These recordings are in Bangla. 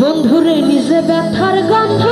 বন্ধুরে নিজে ব্যথার গন্ধ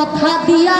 কথা দিয়া